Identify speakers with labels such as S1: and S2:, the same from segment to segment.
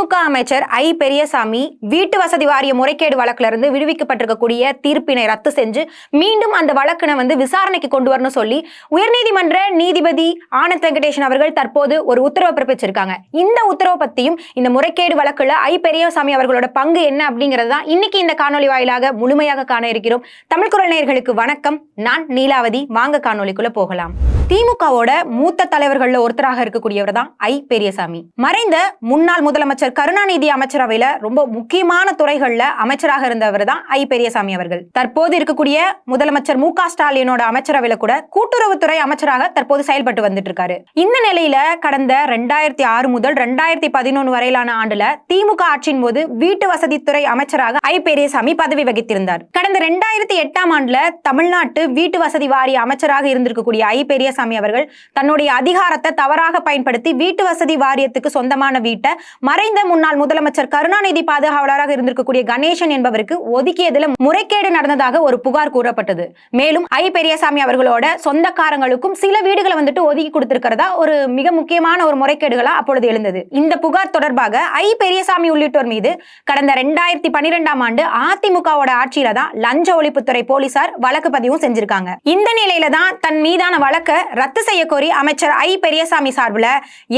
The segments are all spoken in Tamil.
S1: திமுக அமைச்சர் ஐ பெரியசாமி வீட்டு வசதி வாரிய முறைகேடு வழக்குல இருந்து விடுவிக்கப்பட்டிருக்கக்கூடிய தீர்ப்பினை ரத்து செஞ்சு மீண்டும் அந்த வழக்கினை வந்து விசாரணைக்கு கொண்டு வரணும் சொல்லி உயர்நீதிமன்ற நீதிபதி ஆனந்த் வெங்கடேஷன் அவர்கள் தற்போது ஒரு உத்தரவு பிறப்பிச்சிருக்காங்க. இந்த உத்தரவு பத்தியும் இந்த முறைகேடு வழக்குல ஐ பெரியசாமி அவர்களோட பங்கு என்ன அப்படிங்கிறது தான் இன்னைக்கு இந்த காணொலி வாயிலாக முழுமையாக காண இருக்கிறோம். தமிழ் குரல் நேயர்களுக்கு வணக்கம். நான் நீலாவதி. வாங்க காணொலிக்குள்ள போகலாம். திமுகவோட மூத்த தலைவர்கள்ல ஒருத்தராக இருக்கக்கூடியவர் தான் ஐ பெரியசாமி. மறைந்த முன்னாள் முதலமைச்சர் கருணாநிதி அமைச்சரவையில ரொம்ப முக்கியமான துறைகள்ல அமைச்சராக இருந்தவர் தான் ஐ பெரியசாமி அவர்கள். தற்போது இருக்கக்கூடிய முதலமைச்சர் மு க ஸ்டாலினோட அமைச்சரவையில கூட கூட்டுறவுத்துறை அமைச்சராக தற்போது செயல்பட்டு வந்துட்டு இருக்காரு இந்த நிலையில கடந்த ரெண்டாயிரத்தி ஆறு முதல் ரெண்டாயிரத்தி பதினொன்று வரையிலான ஆண்டுல திமுக ஆட்சியின் போது வீட்டு வசதித்துறை அமைச்சராக ஐ பெரியசாமி பதவி வகித்திருந்தார். கடந்த ரெண்டாயிரத்தி எட்டாம் ஆண்டுல தமிழ்நாட்டு வீட்டு வசதி வாரிய அமைச்சராக இருந்திருக்கக்கூடிய ஐ பெரியசாமி அவர்கள் தன்னுடைய அதிகாரத்தை தவறாக பயன்படுத்தி வீட்டு வசதி வாரியத்துக்கு சொந்தமான வீட்டை மறைந்த முன்னாள் முதலமைச்சர் கருணாநிதி பாதுகாவலராக இருந்திருக்கக்கூடிய கணேசன் என்பவருக்கு ஒதுக்கியதுல முறைகேடு நடந்ததாக ஒரு புகார் கூறப்பட்டது. மேலும் ஐ. பெரியசாமி அவர்களோட சொந்தக்காரங்களுக்கும் சில வீடுகளை வந்துட்டு ஒதுக்கி கொடுத்திருக்கிறதா ஒரு மிக முக்கியமான ஒரு முறைகேடுகளா அப்பொழுது எழுந்தது. இந்த புகார் தொடர்பாக ஐ. பெரியசாமி உள்ளிட்டோர் மீது கடந்த ரெண்டாயிரத்தி பனிரெண்டாம் ஆண்டு அதிமுகவோட ஆட்சியில தான் லஞ்ச ஒழிப்புத்துறை போலீசார் வழக்கு பதிவும் செஞ்சிருக்காங்க. இந்த நிலையில தான் தன் மீதான வழக்கை ரத்து செய்ய கோரி அமைச்சர் ஐ. பெரியசாமி சார்பில்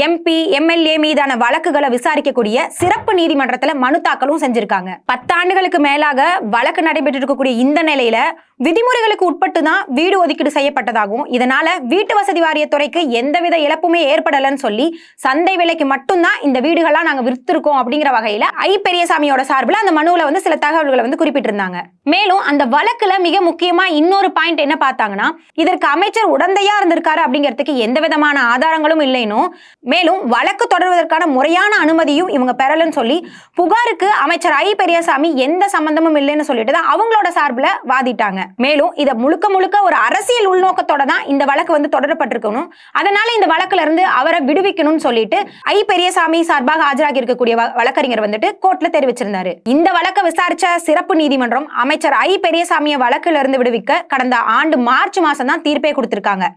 S1: எம்பி எம்எல்ஏ மீதான வழக்குகளை விசாரிக்கக்கூடிய சிறப்பு நீதிமன்றத்துல மனு தாக்கலும் செஞ்சிருக்காங்க. பத்தாண்டுகளுக்கு மேலாக வழக்கு நடைபெற்று இருக்கக்கூடிய இந்த நிலையில விதிமுறைகளுக்கு உட்பட்டு தான் வீடு ஒதுக்கீடு செய்யப்பட்டதாகவும் இதனால வீட்டு வசதி வாரியத்துறைக்கு எந்தவித இழப்புமே ஏற்படலன்னு சொல்லி சந்தை விலைக்கு மட்டும்தான் இந்த வீடுகள்லாம் நாங்க விற்றுருக்கோம் அப்படிங்கிற வகையில ஐ பெரியசாமியோட சார்பில் அந்த மனுவில் வந்து சில தகவல்களை வந்து குறிப்பிட்டிருந்தாங்க. மேலும் அந்த வழக்குல மிக முக்கியமா இன்னொரு பாயிண்ட் என்ன பார்த்தாங்கன்னா இதற்கு அமைச்சர் உடந்தையா இருந்திருக்காரு அப்படிங்கிறதுக்கு எந்த விதமான ஆதாரங்களும் இல்லைனும் மேலும் வழக்கு தொடர்வதற்கான முறையான அனுமதியும் இவங்க பெறலன்னு சொல்லி புகாருக்கு அமைச்சர் ஐ பெரியசாமி எந்த சம்பந்தமும் இல்லைன்னு சொல்லிட்டு தான் அவங்களோட சார்பில் வாதிட்டாங்க. மேலும் இதை முழுக்க முழுக்க ஒரு அரசியல் உள்நோக்கத்தோட தான் இந்த வழக்கு வந்து தொடரப்பட்டிருக்கணும். அதனால இந்த வழக்குல இருந்து அவரை விடுவிக்கணும்னு சொல்லிட்டு ஐ பெரியசாமி சார்பாக ஆஜராகி இருக்கக்கூடிய வழக்கறிஞர் வந்துட்டு கோர்ட்ல தெரிவிச்சிருந்தாரு. இந்த வழக்கை விசாரிச்ச சிறப்பு நீதிமன்றம் அமைச்சர் ஐ பெரியசாமியை வழக்குல இருந்து விடுவிக்க கடந்த ஆண்டு மார்ச் மாசம் தான் தீர்ப்பே கொடுத்திருக்காங்க.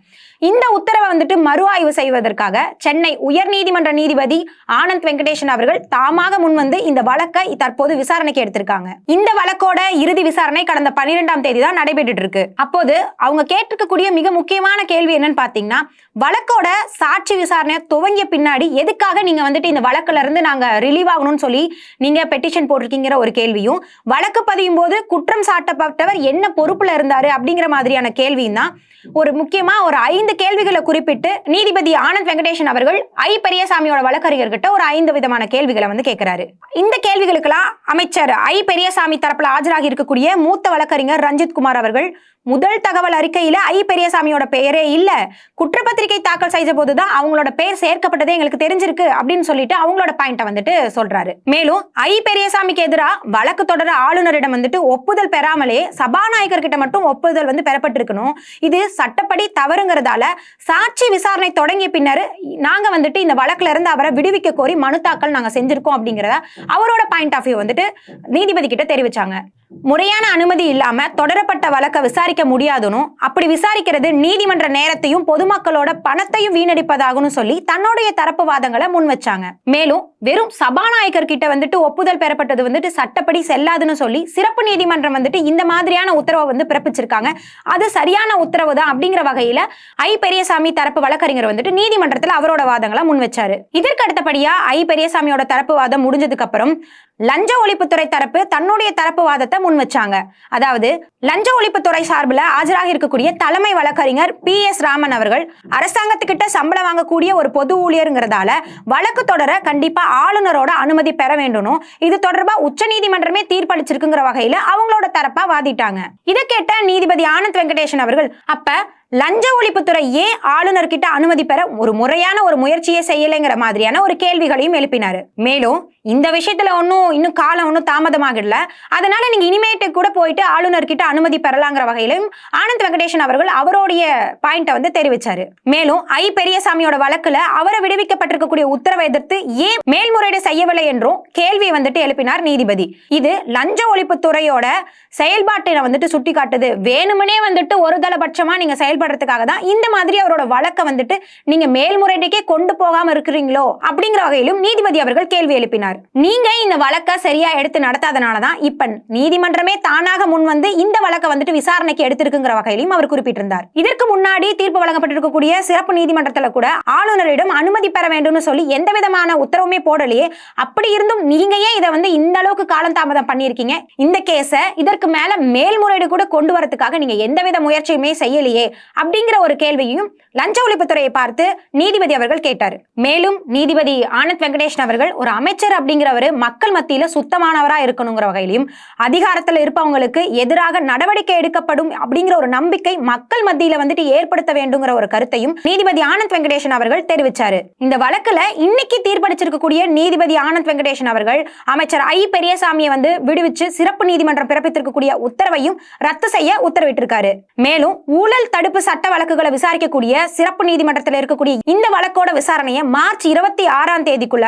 S1: இந்த உத்தரவை வந்துட்டு மறு ஆய்வு செய்வதற்காக சென்னை உயர்நீதிமன்ற நீதிபதி ஆனந்த் வெங்கடேஷன் அவர்கள் தாமாக முன்வந்து இந்த வழக்கை தற்போது விசாரணைக்கு எடுத்திருக்காங்க. இந்த வழக்கோட இறுதி விசாரணை கடந்த பன்னிரெண்டாம் தேதி தான் நடைபெற்று இருக்கு அப்போது அவங்க கேட்டிருக்கக்கூடிய மிக முக்கியமான கேள்வி என்னன்னு பாத்தீங்கன்னா வழக்கோட சாட்சி விசாரணை துவங்கிய பின்னாடி எதுக்காக நீங்க வந்துட்டு இந்த வழக்குல இருந்து நாங்க ரிலீவ் ஆகணும்னு சொல்லி நீங்க பெட்டிஷன் போட்டிருக்கீங்கிற ஒரு கேள்வியும் வழக்கு பதியும் போது குற்றம் சாட்டப்பட்டவர் என்ன பொறுப்புல இருந்தாரு அப்படிங்கிற மாதிரியான கேள்வியும் தான் ஒரு முக்கியமா ஒரு ஐந்து கேள்விகளை குறிப்பிட்டு நீதிபதி ஆனந்த் வெங்கடேஷன் அவர்கள் ஐ பெரியசாமியோட வழக்கறிஞர்கிட்ட ஒரு ஐந்து விதமான கேள்விகளை வந்து கேட்கிறாரு இந்த கேள்விகளுக்கெல்லாம் அமைச்சர் ஐ பெரியசாமி தரப்புல ஆஜராகி இருக்கக்கூடிய மூத்த வழக்கறிஞர் ரஞ்சித் குமார் அவர்கள் முதல் தகவல் அறிக்கையில ஐ பெரியசாமியோட பெயரே இல்ல. குற்றப்பத்திரிகை தாக்கல் செய்த போதுதான் அவங்களோட பெயர் சேர்க்கப்பட்டதே எங்களுக்கு தெரிஞ்சிருக்கு அப்படின்னு சொல்லிட்டு அவங்களோட பாயிண்ட வந்துட்டு சொல்றாரு. மேலும் ஐ பெரியசாமிக்கு எதிராக வழக்கு தொடர ஆளுநரிடம் வந்துட்டு ஒப்புதல் பெறாமலே சபாநாயகர் கிட்ட மட்டும் ஒப்புதல் வந்து பெறப்பட்டிருக்கணும். இது சட்டப்படி தவறுங்கிறதால சாட்சி விசாரணை தொடங்கிய பின்னர் நாங்க வந்துட்டு இந்த வழக்குல இருந்து அவரை விடுவிக்க கோரி மனு தாக்கல் நாங்க செஞ்சிருக்கோம் அப்படிங்கிறத அவரோட பாயிண்ட் ஆஃப் வியூ வந்துட்டு நீதிபதி கிட்ட தெரிவிச்சாங்க. முறையான அனுமதி இல்லாம தொடரப்பட்ட வழக்கை விசாரிக்க முடியாதுனும் அப்படி விசாரிக்கிறது நீதிமன்ற நேரத்தையும் பொதுமக்களோட பணத்தையும் வீணடிப்பதாகும்னு சொல்லி தன்னுடைய தரப்பு வாதங்களை முன் வச்சாங்க. மேலும் வெறும் சபாநாயகர் கிட்ட வந்துட்டு ஒப்புதல் பெறப்பட்டது வந்துட்டு சட்டப்படி செல்லாதுன்னு சொல்லி சிறப்பு நீதிமன்றம் வந்துட்டு இந்த மாதிரியான உத்தரவை வந்து பிறப்பிச்சிருக்காங்க. அது சரியான உத்தரவு தான் அப்படிங்கிற வகையில ஐ. பெரியசாமி தரப்பு வழக்கறிஞர் வந்துட்டு நீதிமன்றத்துல அவரோட வாதங்களை முன் வச்சாரு. இதற்கு அடுத்தபடியா ஐ. பெரியசாமியோட தரப்பு வாதம் முடிஞ்சதுக்கு அப்புறம் லஞ்ச ஒழிப்புத்துறை தரப்பு தன்னுடைய தரப்பு வாதத்தை முன் வச்சாங்க அதாவது லஞ்ச ஒழிப்புத்துறை சார்பில் ஆஜராக இருக்கக்கூடிய தலைமை வழக்கறிஞர் பி. எஸ். ராமன் அவர்கள் அரசாங்கத்துக்கிட்ட சம்பளம் வாங்கக்கூடிய ஒரு பொது ஊழியருங்கிறதால வழக்கு தொடர கண்டிப்பா ஆளுநரோட அனுமதி பெற வேண்டும்னும் இது தொடர்பாக உச்சநீதிமன்றமே தீர்ப்பளிச்சிருக்குங்கிற வகையில அவங்களோட தரப்பா வாதிட்டாங்க. இதை கேட்ட நீதிபதி ஆனந்த் வெங்கடேஷன் அவர்கள் அப்ப லஞ்ச ஒழிப்புத்துறை ஏன் ஆளுநர் கிட்ட அனுமதி பெற ஒரு முறையான ஒரு முயற்சியே செய்யலைங்கிற மாதிரியான ஒரு கேள்விகளையும் எழுப்பினாரு. மேலும் இந்த விஷயத்துல ஒன்றும் இன்னும் காலம் ஒன்றும் தாமதமாகல. அதனால நீங்க இனிமேட்டு கூட போயிட்டு ஆளுநர் கிட்ட அனுமதி பெறலாங்கிற வகையிலும் ஆனந்த் வெங்கடேஷன் அவர்கள் அவருடைய பாயிண்ட்டை வந்து தெரிவிச்சாரு. மேலும் ஐ பெரியசாமியோட வழக்குல அவரை விடுவிக்கப்பட்டிருக்கக்கூடிய உத்தரவை எதிர்த்து ஏன் மேல்முறையீடு செய்யவில்லை என்றும் கேள்வியை வந்துட்டு எழுப்பினார் நீதிபதி. இது லஞ்ச ஒழிப்புத்துறையோட செயல்பாட்டை வந்துட்டு சுட்டி காட்டுது வேணுமனே வந்துட்டு ஒரு தலபட்சமா நீங்க செயல் செயல்படுறதுக்காக தான் இந்த மாதிரி அவரோட வழக்கை வந்துட்டு நீங்க மேல்முறையீட்டுக்கே கொண்டு போகாம இருக்கிறீங்களோ அப்படிங்கிற வகையிலும் நீதிபதி அவர்கள் கேள்வி எழுப்பினார். நீங்க இந்த வழக்கை சரியா எடுத்து நடத்தாதனால தான் இப்ப நீதிமன்றமே தானாக முன் வந்து இந்த வழக்கை வந்துட்டு விசாரணைக்கு எடுத்திருக்குங்கிற வகையிலும் அவர் குறிப்பிட்டிருந்தார். இதற்கு முன்னாடி தீர்ப்பு வழங்கப்பட்டிருக்கக்கூடிய சிறப்பு நீதிமன்றத்துல கூட ஆளுநரிடம் அனுமதி பெற வேண்டும்னு சொல்லி எந்த விதமான உத்தரவுமே போடலையே. அப்படி இருந்தும் நீங்க ஏன் இதை வந்து இந்த அளவுக்கு காலம் தாமதம் பண்ணியிருக்கீங்க? இந்த கேஸை இதற்கு மேல மேல்முறையீடு கூட கொண்டு வரதுக்காக நீங்க எந்தவித முயற்சியுமே செய்யலையே. அப்படிங்கிற ஒரு கேள்வியையும் லஞ்ச ஒழிப்புத்துறையை பார்த்து நீதிபதி அவர்கள் கேட்டார். மேலும் நீதிபதி ஆனந்த் வெங்கடேஷன் அவர்கள் ஒரு அமைச்சர் அப்படிங்கிறவர் மக்கள் மத்தியில சுத்தமானவரா இருக்கணுங்கிற வகையிலும் அதிகாரத்தில் இருப்பவங்களுக்கு எதிராக நடவடிக்கை எடுக்கப்படும் அப்படிங்கிற ஒரு நம்பிக்கை மக்கள் மத்தியில வந்துட்டு ஏற்படுத்த வேண்டுங்கிற ஒரு கருத்தையும் நீதிபதி ஆனந்த் வெங்கடேஷன் அவர்கள் தெரிவிச்சாரு. இந்த வழக்குல இன்னைக்கு தீர்ப்பளிச்சிருக்கக்கூடிய நீதிபதி ஆனந்த் வெங்கடேஷன் அவர்கள் அமைச்சர் ஐ பெரியசாமியை வந்து விடுவிச்சு சிறப்பு நீதிமன்றம் பிறப்பித்திருக்கக்கூடிய உத்தரவையும் ரத்து செய்ய உத்தரவிட்டிருக்காரு. மேலும் ஊழல் தடுப்பு சட்ட வழக்குகளை விசாரிக்கக்கூடிய சிறப்பு நீதிமன்றத்தில் இருக்கக்கூடிய இந்த வழக்கோட விசாரணையை மார்ச் இருபத்தி ஆறாம் தேதிக்குள்ள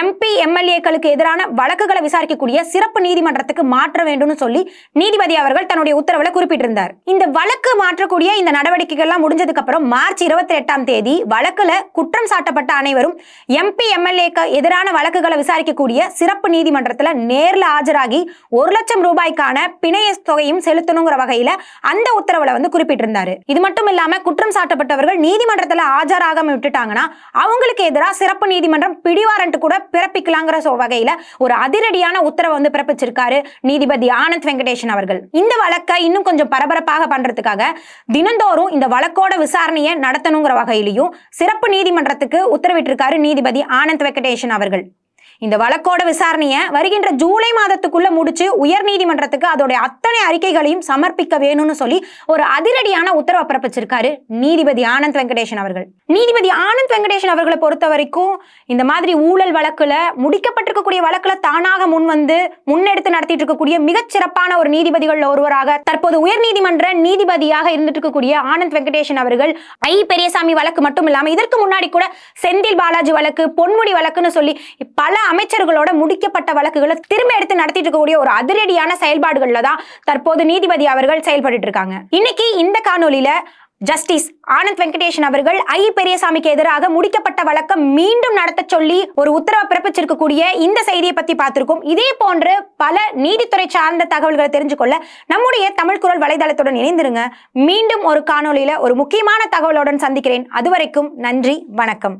S1: எம்பி எம்எல்ஏக்களுக்கு எதிரான வழக்குகளை விசாரிக்கக்கூடிய சிறப்பு நீதிமன்றத்துக்கு மாற்ற வேண்டும்னு சொல்லி நீதிபதி அவர்கள் தன்னுடைய உத்தரவுல குறிப்பிட்டிருந்தார். இந்த வழக்கு மாற்றக்கூடிய இந்த நடவடிக்கைகள்லாம் முடிஞ்சதுக்கு அப்புறம் மார்ச் இருபத்தி எட்டாம் தேதி வழக்குல குற்றம் சாட்டப்பட்ட அனைவரும் எம்பி எம்எல்ஏக்கு எதிரான வழக்குகளை விசாரிக்கக்கூடிய சிறப்பு நீதிமன்றத்துல நேரில் ஆஜராகி ஒரு லட்சம் ரூபாய்க்கான பிணைய தொகையும் செலுத்தணுங்கிற வகையில அந்த உத்தரவுல வந்து குறிப்பிட்டிருந்தாரு. இது மட்டும் இல்லாம குற்றம் சாட்டப்பட்டவர்கள் நீதிமன்றத்துல ஆஜராகாம விட்டுட்டாங்கன்னா அவங்களுக்கு எதிராக சிறப்பு நீதிமன்றம் பிடிவாரண்ட் கூட பிறப்பிக்கலாங்கிற வகையில ஒரு அதிரடியான உத்தரவை வந்து பிறப்பிச்சிருக்காரு நீதிபதி ஆனந்த் வெங்கடேஷன் அவர்கள். இந்த வழக்கை இன்னும் கொஞ்சம் பரபரப்பாக பண்றதுக்காக தினந்தோறும் இந்த வழக்கோட விசாரணையை நடத்தணுங்கிற வகையிலையும் சிறப்பு நீதிமன்றத்துக்கு உத்தரவிட்டிருக்காரு நீதிபதி ஆனந்த் வெங்கடேஷன் அவர்கள். இந்த வழக்கோட விசாரணையை வருகின்ற ஜூலை மாதத்துக்குள்ள முடிச்சு உயர்நீதிமன்றத்துக்கு அதோடைய அத்தனை அறிக்கைகளையும் சமர்ப்பிக்க வேணும்னு சொல்லி ஒரு அதிரடியான உத்தரவை பிறப்பிச்சிருக்காரு நீதிபதி ஆனந்த் வெங்கடேஷன் அவர்கள். நீதிபதி ஆனந்த் வெங்கடேஷன் அவர்களை பொறுத்த வரைக்கும் இந்த மாதிரி ஊழல் வழக்குல முடிக்கப்பட்டிருக்கக்கூடிய வழக்குல தானாக முன் வந்து முன்னெடுத்து நடத்திட்டு இருக்கக்கூடிய மிகச்சிறப்பான ஒரு நீதிபதிகள்ல ஒருவராக தற்போது உயர்நீதிமன்ற நீதிபதியாக இருந்துட்டு இருக்கக்கூடிய ஆனந்த் வெங்கடேஷன் அவர்கள் ஐ பெரியசாமி வழக்கு மட்டும் இல்லாமல் இதற்கு முன்னாடி கூட செந்தில் பாலாஜி வழக்கு பொன்முடி வழக்குன்னு சொல்லி பல அமைச்சர்களோட முடிக்கப்பட்ட வழக்குகளை திரும்ப எடுத்து நடத்திட்டு இருக்கக்கூடிய ஒரு அதிரடியான செயல்பாடுகள்ல தான் தற்போது நீதிபதி அவர்கள் செயல்பட்டு இருக்காங்க. இன்னைக்கு இந்த காணொலியில ஜஸ்டிஸ் ஆனந்த் வெங்கடேஷன் அவர்கள் ஐ. பெரியசாமிக்கு எதிராக முடிக்கப்பட்ட வழக்கம் மீண்டும் நடத்த சொல்லி ஒரு உத்தரவை பிறப்பிச்சிருக்கக்கூடிய இந்த செய்தியை பத்தி பார்த்திருக்கோம். இதே போன்று பல நீதித்துறை சார்ந்த தகவல்களை தெரிஞ்சுக்கொள்ள நம்முடைய தமிழ் குரல் வலைதளத்துடன் இணைந்திருங்க. மீண்டும் ஒரு காணொலியில ஒரு முக்கியமான தகவலுடன் சந்திக்கிறேன். அதுவரைக்கும் நன்றி வணக்கம்.